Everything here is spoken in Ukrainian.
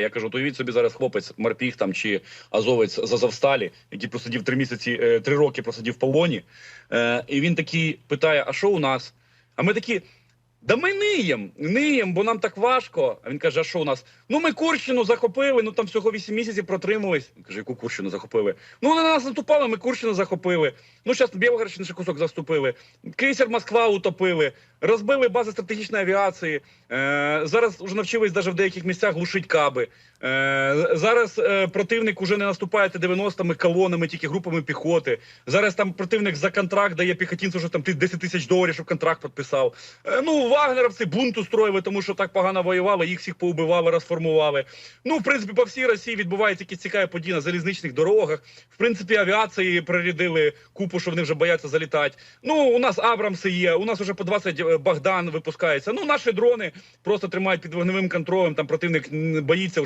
Я кажу, то уявіть собі зараз хлопець Марпіг там чи азовець з Азовсталі, який просидів три місяці, е, три роки просидів в полоні. Е, і він такий питає: а що у нас? А ми такі. Да ми ниєм, ниєм, бо нам так важко. А він каже: а що у нас? Ну ми Курщину захопили, ну там всього 8 місяців протримались. Каже, яку Курщину захопили? Ну на нас наступали, ми Курщину захопили. Ну зараз Білгородщину ще кусок заступили. Крейсер Москва утопили, розбили бази стратегічної авіації. Е, зараз вже навчились навіть в деяких місцях глушить каби. Е, зараз е, противник уже не наступає 90-ми колонами, тільки групами піхоти. Зараз там противник за контракт дає піхотинцю вже там ти- 10 тисяч доларів, щоб контракт підписав. Е, ну, вагнеровці бунт устроїли, тому що так погано воювали, їх всіх поубивали, розформували. Ну, в принципі, по всій Росії відбуваються якісь цікаві події на залізничних дорогах. В принципі, авіації прирядили купу, що вони вже бояться залітати. Ну, у нас Абрамси є, у нас вже по 20 Богдан випускається. Ну, наші дрони просто тримають під вогневим контролем. Там противник боїться вже.